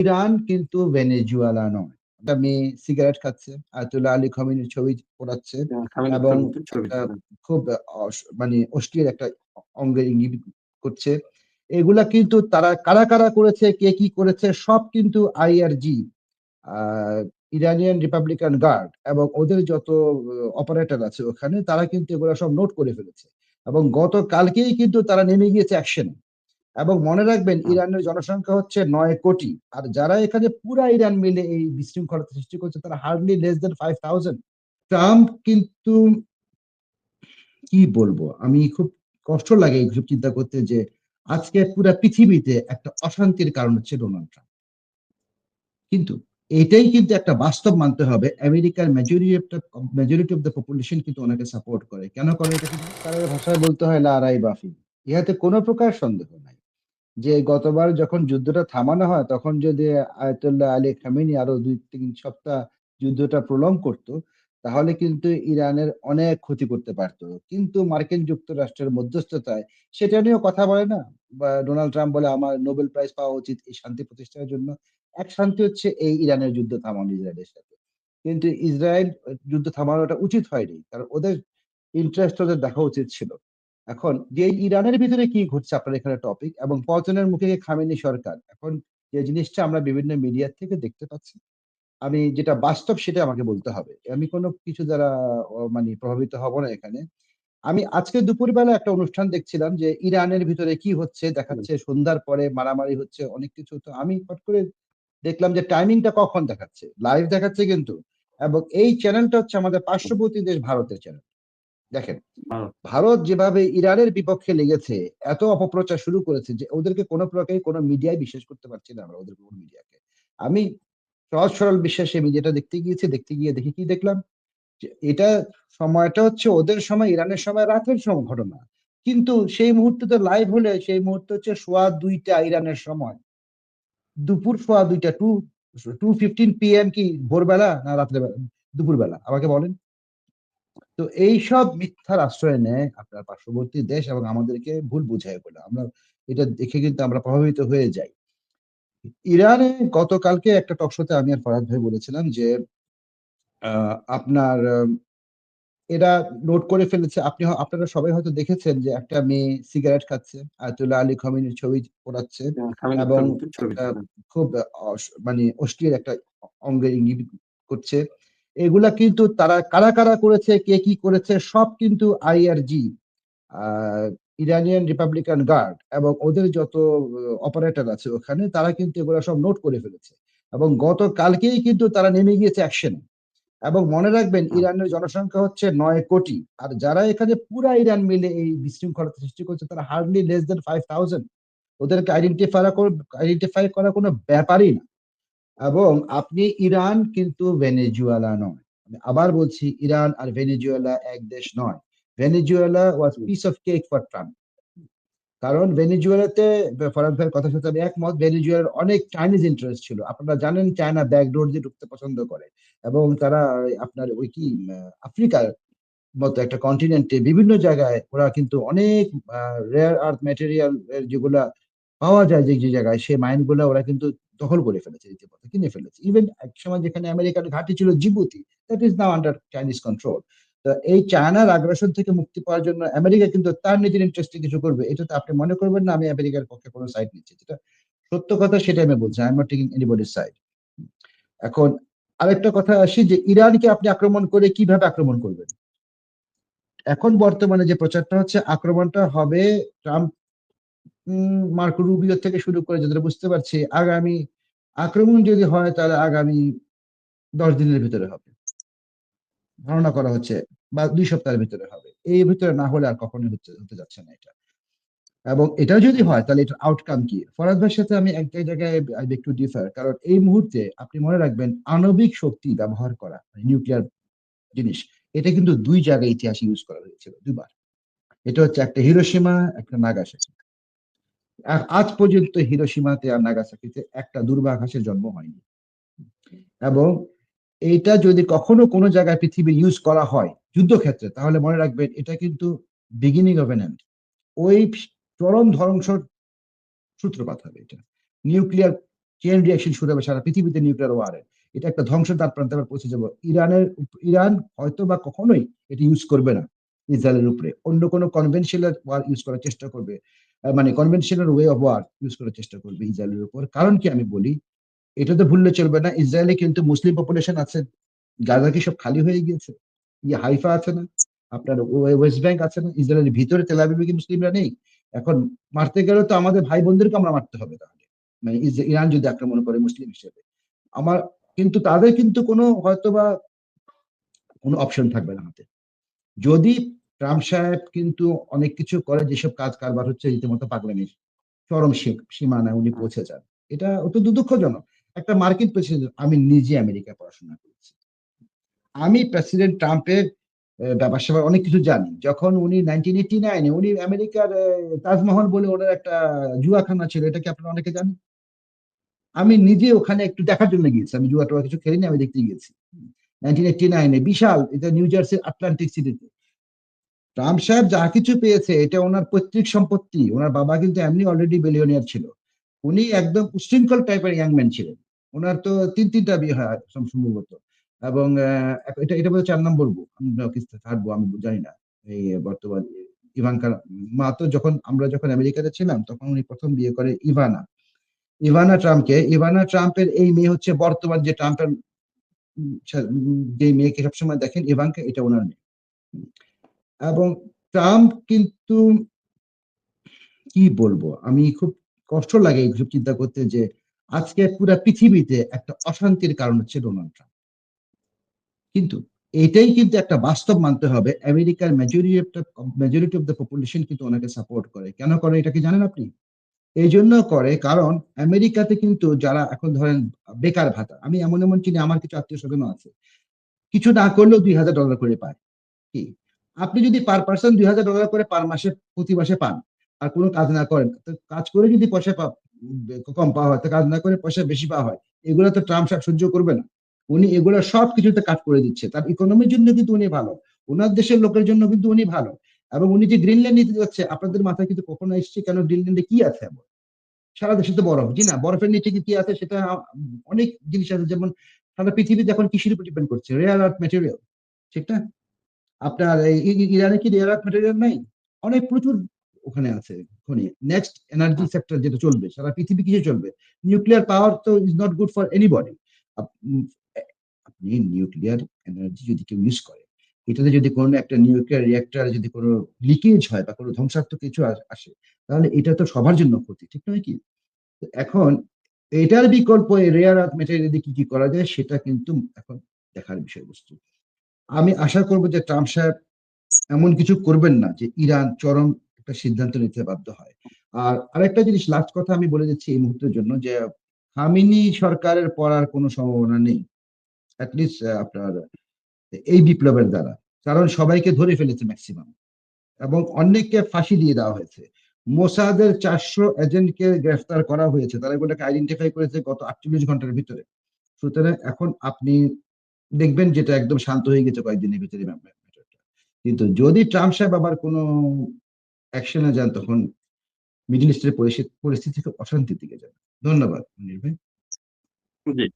Iran কিন্তু Venezuela নয়। একটা মেয়ে সিগারেট খাচ্ছে আয়তুল্লাহ আলী খমিনের ছবি পড়াচ্ছে এবং একটা খুব মানে অশ্লীল একটা অঙ্গের ইঙ্গিত করছে। এগুলা কিন্তু তারা কারা কারা করেছে কে কি করেছে সব কিন্তু আইআরজি ইরানিয়ান রিপাবলিকান গার্ড এবং ওদের যত অপারেটর আছে ওখানে তারা কিন্তু এগুলো সব নোট করে ফেলেছে। এবং গতকালকেই কিন্তু তারা নেমে গিয়েছে অ্যাকশনে। এবং মনে রাখবেন ইরানের জনসংখ্যা হচ্ছে নয় কোটি। আর যারা এখানে পুরা ইরান মিলে এই বিশৃঙ্খলতা সৃষ্টি করছে তারা hardly less than five thousand Trump কিন্তু কি বলব? আমি খুব কষ্ট লাগে এইসব চিন্তা করতে যে আজকে পুরা পৃথিবীতে একটা অশান্তির কারণ হচ্ছে ডোনাল্ড ট্রাম্প। কিন্তু এটাই কিন্তু একটা বাস্তব মানতে হবে। আমেরিকার majority of majority of the population কিন্তু ওনাকে সাপোর্ট করে। কেন করে এটা কিন্তু? ভাষায় বলতে হয় লারাই বাফি ইহাতে কোনো প্রকার সন্দেহ নাই। যে গতবার যখন যুদ্ধটা থামানো হয়, তখন যদি আয়তুল্লাহ আলী খামেনি আরও দুই, তিন সপ্তাহ যুদ্ধটা প্রলং করত, তাহলে কিন্তু ইরানের অনেক ক্ষতি করতে পারতো। কিন্তু মার্কিন যুক্তরাষ্ট্রের মধ্যস্থতায় সেটা নিয়েও কথা বলে না। বা ডোনাল্ড ট্রাম্প বলে, আমার নোবেল প্রাইজ পাওয়া উচিত এই শান্তি প্রতিষ্ঠার জন্য। এক শান্তি হচ্ছে এই ইরানের যুদ্ধ থামানো ইসরায়েলের সাথে। কিন্তু ইসরায়েল যুদ্ধ থামানোটা উচিত হয়নি। কারণ ওদের ইন্টারেস্ট ওদের দেখা উচিত ছিল। এখন যে ইরানের ভিতরে কি ঘটছে আপনার এখানে টপিক এবং পতনের মুখে খামেনি সরকার? এখন যে জিনিসটা আমরা বিভিন্ন মিডিয়া থেকে দেখতে পাচ্ছি আমি যেটা বাস্তব সেটা আমাকে বলতে হবে। আমি কোনো কিছু দ্বারা মানে প্রভাবিত হব না এখানে। আমি আজকে দুপুরবেলা একটা অনুষ্ঠান দেখছিলাম যে ইরানের ভিতরে কি হচ্ছে দেখাচ্ছে সন্ধ্যার পরে মারামারি হচ্ছে অনেক কিছু। তো আমি হট করে দেখলাম যে টাইমিংটা কখন দেখাচ্ছে? লাইভ দেখাচ্ছে কিন্তু। এবং এই চ্যানেলটা হচ্ছে আমাদের পার্শ্ববর্তী দেশ ভারতের চ্যানেল দেখেন ভারত যেভাবে ইরানের বিপক্ষে লেগেছে এত অপপ্রচার শুরু করেছে যে ওদেরকে কোনো প্রকারে কোনো মিডিয়ায় বিশ্বাস করতে পারছি না আমরা ওদের কোনো মিডিয়াকে। আমি সহজ সরল বিশ্বাসে মিডিয়াটা দেখতে গিয়েছি দেখতে গিয়ে দেখি কি দেখলাম? এটা সময়টা হচ্ছে ওদের সময় ইরানের সময় রাতের সময় ঘটনা। কিন্তু সেই মুহূর্তে তো লাইভ হলে সেই মুহূর্তে হচ্ছে সোয়া দুইটা ইরানের সময়। দুপুর সোয়া দুইটা টু টু ফিফটিন পিএম কি ভোরবেলা না রাত্রে দুপুরবেলা আমাকে বলেন। তো এই সব মিথ্যার আশ্রয় নেয় আপনার পার্শ্ববর্তী দেশ এবং আমাদেরকে ভুল বুঝায় বলে। আমরা এটা দেখে কিন্তু আমরা প্রভাবিত হয়ে যাই। ইরানে গতকালকে একটা টকশোতে আমি আর ফরাদ ভাই বলেছিলাম যে আপনার এরা নোট করে ফেলেছে। আপনি আপনারা সবাই হয়তো দেখেছেন যে একটা মেয়ে সিগারেট খাচ্ছে আয়তুল্লাহ আলী খমিনের ছবি পড়াচ্ছে এবং খুব মানে অশ্লীল একটা অঙ্গের ইঙ্গিত করছে। এগুলা কিন্তু তারা কারা কারা করেছে কে কি করেছে সব কিন্তু আইআরজি ইরানিয়ান রিপাবলিকান গার্ড এবং ওদের যত অপারেটর আছে ওখানে তারা কিন্তু এগুলা সব নোট করে ফেলেছে এবং গতকালকেই কিন্তু তারা নেমে গিয়েছে অ্যাকশনে এবং মনে রাখবেন ইরানের জনসংখ্যা হচ্ছে নয় কোটি আর যারা এখানে পুরা ইরান মিলে এই বিশৃঙ্খলতা সৃষ্টি করছে তারা hardly less than five thousand ওদেরকে আইডেন্টিফাই আইডেন্টিফাই করা কোনো ব্যাপারই না। এবং আপনি ইরান কিন্তু ভেনেজুয়েলা নয়। আবার বলছি, ইরান আর ভেনেজুয়েলা এক দেশ নয়। Venezuela was piece of cake for Trump কারণ ভেনেজুয়েলাতে ফরাদ ভাইয়ের কথার সাথে আমি একমত, ভেনেজুয়েলার অনেক চাইনিজ ইন্টারেস্ট ছিল। আপনারা জানেন চায়না ব্যাকডোর দিয়ে ঢুকতে পছন্দ করে। এবং তারা আপনার ওই কি আফ্রিকার মতো একটা কন্টিনেন্টে বিভিন্ন জায়গায় ওরা কিন্তু অনেক রেয়ার আর্থ ম্যাটেরিয়াল যেগুলা পাওয়া যায় যে যে জায়গায় সেই মাইনগুলা ওরা কিন্তু দখল করে ফেলেছে রীতিমতো, কিনে ফেলেছে। ইভেন এক সময় যেখানে আমেরিকার ঘাঁটি ছিল Djibouti that is now under Chinese control তো এই চায়নার আগ্রাসন থেকে মুক্তি পাওয়ার জন্য আমেরিকা কিন্তু তার নিজের ইন্টারেস্টে কিছু করবে, এটা তো আপনি মনে করবেন না, আমি আমেরিকার পক্ষে কোনো সাইড নিচ্ছি। যেটা সত্য কথা সেটা আমি বলছি আই এম নট টেকিং এনিবডির সাইড এখন আরেকটা কথা আসি যে ইরানকে আপনি আক্রমণ করে কীভাবে আক্রমণ করবেন? এখন বর্তমানে যে প্রচারটা হচ্ছে, আক্রমণটা হবে ট্রাম্প মার্কো রুবিও থেকে শুরু করে যাদের বুঝতে পারছি, আগামী আক্রমণ যদি হয়, তাহলে আগামী দশ দিনের ভিতরে হবে। ধারণা করা হচ্ছে, বা দুই সপ্তাহের ভিতরে হবে। এই ভিতরে না হলে আর কখনোই হচ্ছে হতে যাচ্ছে না এটা। এবং এটা যদি হয়, তাহলে এটার আউটকাম কি? ফরাদ ভাইয়ের সাথে আমি একটা জায়গায় একটু ডিফার কারণ এই মুহূর্তে আপনি মনে রাখবেন, আণবিক শক্তি ব্যবহার করা নিউক্লিয়ার জিনিস, এটা কিন্তু দুই জায়গায় ইতিহাসে ইউজ করা হয়েছিল, দুবার। এটা হচ্ছে একটা হিরোসীমা একটা নাগাসাকি। আজ পর্যন্ত হিরোসীমাতে আর নাগাসাকিতে একটা দুর্বাঘাসের জন্ম হয়নি। এবং এইটা যদি কখনো কোনো জায়গায় পৃথিবী ইউজ করা হয় যুদ্ধক্ষেত্রে, তাহলে মনে রাখবেন এটা কিন্তু বিগিনিং অফ এন এন্ড ওই চরম ধ্বংস সূত্রপাত হবে এটা। নিউক্লিয়ার চেন রিয়াকশন শুরু হবে সারা পৃথিবীতে নিউক্লিয়ার ওয়ারে এটা একটা ধ্বংস তার প্রান্তে আমরা পৌঁছে যাব। ইরানের, ইরান হয়তো বা কখনোই এটা ইউজ করবে না। ইসরায়েলের উপরে। অন্য কোনো কনভেনশনাল ওয়ার ইউজ করার চেষ্টা করবে। মানে conventional way of war use করার চেষ্টা করবে ইসরায়েলের উপর। কারণ কি আমি বলি, এটা তো ভুললে চলবে না। ইসরায়েলে কিন্তু মুসলিম পপুলেশন আছে, গাজা কি সব খালি হয়ে গিয়েছে? ইয়ে হাইফা আছে না, আপনার ওয়েস্ট ব্যাংক আছে না, ইসরায়েলের ভিতরে তেলাবিবে কি মুসলিমরা নেই। এখন মারতে গেলে তো আমাদের ভাই বোনদেরকে আমরা মারতে হবে তাহলে। মানে ইরান যদি আক্রমণ করে মুসলিম হিসেবে। আমার কিন্তু তাদের কিন্তু কোনো হয়তোবা কোনো অপশন থাকবে না হাতে। যদি ট্রাম্প সাহেব কিন্তু অনেক কিছু করে, যেসব কাজ কারবার হচ্ছে রীতিমতো পাগলামির চরম সীমানায় উনি পৌঁছে যান। এটা অত্যন্ত দুঃখজনক। একটা মার্কিন প্রেসিডেন্ট আমি নিজে আমেরিকায় পড়াশোনা করেছি। আমি প্রেসিডেন্ট ট্রাম্পের ব্যাপার স্যাপার অনেক কিছু জানি। যখন উনি নাইনটিন এইটি নাইনে, উনি আমেরিকার তাজমহল বলে ওনার একটা জুয়াখানা ছিল, এটা কি আপনারা অনেকে জানেন? আমি নিজে ওখানে একটু দেখার জন্য গিয়েছি। আমি জুয়া টুয়া কিছু খেলিনি, আমি দেখতে গিয়েছি। নাইনটিন এইটি নাইনে বিশাল, এটা নিউ জার্সির আটলান্টিক সিটিতে। ট্রাম্প সাহেব যা কিছু পেয়েছে, এটা ওনার পৈতৃক সম্পত্তি। ওনার বাবা কিন্তু এমনি অলরেডি বিলিয়নিয়ার ছিল। উনি একদম উশৃঙ্খল টাইপের ইয়াংম্যান ছিলেন। ওনার তো তিন, তিনটা বিয়ে হয় সম্ভবত। এবং এটা এটা বোধহয় চার নম্বর বউ। আমি বউ, আমি জানি না। এই বর্তমান ইভানকার মা তো যখন, আমরা যখন আমেরিকাতে ছিলাম, তখন উনি প্রথম বিয়ে করে ইভানা। ইভানা ট্রাম্পকে, ইভানা ট্রাম্পের এই মেয়ে হচ্ছে বর্তমান যে ট্রাম্পের যে মেয়েকে সবসময় দেখেন ইভানকে এটা ওনার মেয়ে। এবং ট্রাম্প কিন্তু কি বলব? আমি খুব কষ্ট লাগে এইসব চিন্তা করতে যে আজকে পুরো পৃথিবীতে একটা অশান্তির কারণ হচ্ছে ডোনাল্ড ট্রাম্প। কিন্তু এটাই কিন্তু একটা বাস্তব মানতে হবে। আমেরিকার মেজরিটি অফ দ্য পপুলেশন কিন্তু ওনাকে সাপোর্ট করে। কেন করে এটা কি জানেন আপনি? এই জন্য করে কারণ আমেরিকাতে কিন্তু যারা এখন ধরেন বেকার ভাতা, আমি এমন এমন চিনি, আমার কিছু আত্মীয় স্বজনও আছে। কিছু না করলেও দুই হাজার ডলার করে পায়। কি? আপনি যদি পার পার্সন দুই হাজার ডলার করে পার মাসে, প্রতি মাসে পান, আর কোনো কাজ না করেন, তো কাজ করে যদি পয়সা কম পাওয়া হয়, তো কাজ না করে পয়সা বেশি পাওয়া হয়, এগুলো তো ট্রাম্প সাহেব সহ্য করবে না। উনি এগুলো সব কিছুতে কাট করে দিচ্ছে, তার ইকোনমির জন্য কিন্তু উনি ভালো, ওনার দেশের লোকের জন্য কিন্তু উনি ভালো, এবং উনি যে গ্রিনল্যান্ড নিতে যাচ্ছে, আপনাদের মাথায় কিন্তু কখনো এসছে কেন গ্রিনল্যান্ডে কি আছে এমন? সারা দেশে তো বরফ, জি না, বরফের নিচে কি আছে সেটা অনেক জিনিস আছে, যেমন সারা পৃথিবীতে এখন কৃষির উপর ডিপেন্ড করছে রেয়ার আর্থ ম্যাটেরিয়াল ঠিক না? আপনার ইরানে কি রেয়ার আর্থ ম্যাটেরিয়াল নাই? অনেক প্রচুর ওখানে আছে, খনি। নেক্সট এনার্জি সেক্টর যেটা চলবে, সারা পৃথিবী কিছু চলবে। নিউক্লিয়ার পাওয়ার তো is not good for anybody আপনি নিউক্লিয়ার এনার্জি যদি কেউ ইউজ করে, এটাতে যদি কোনো একটা নিউক্লিয়ার রিয়েক্টর যদি কোনো লিকেজ হয় বা কোনো ধ্বংসাত্মক কিছু আসে তাহলে এটা তো সবার জন্য ক্ষতি, ঠিক নয় কি? এখন এটার বিকল্প রেয়ার আর্থ মেটেরিয়াল দিয়ে কি কি করা যায়, সেটা কিন্তু এখন দেখার বিষয়বস্তু। আমি আশা করব যে ট্রাম্প সাহেব এমন কিছু করবেন না যে ইরান চরম একটা সিদ্ধান্ত নিতে বাধ্য হয়। আর আরেকটা জিনিস লাস্ট কথা আমি বলে দিচ্ছি এই মুহূর্তের জন্য যে খামিনি সরকারের পড়ার কোনো সম্ভাবনা নেই অ্যাটলিস্ট আপনার এই বিপ্লবের দ্বারা। কারণ সবাইকে ধরে ফেলেছে ম্যাক্সিমাম এবং অনেককে ফাঁসি দিয়ে দেওয়া হয়েছে। মোসাদের চারশো এজেন্টকে গ্রেফতার করা হয়েছে। তারা আইডেন্টিফাই করেছে গত আটচল্লিশ ঘণ্টার ভিতরে। সুতরাং এখন আপনি দেখবেন যেটা একদম শান্ত হয়ে গেছে কয়েকদিনের ভিতরে কিন্তু যদি ট্রাম্প সাহেব আবার কোনো অ্যাকশনে যান, তখন মিডল ইস্টের পরিস্থিতি থেকে অশান্তির দিকে যাবে। ধন্যবাদ ভাই। জি।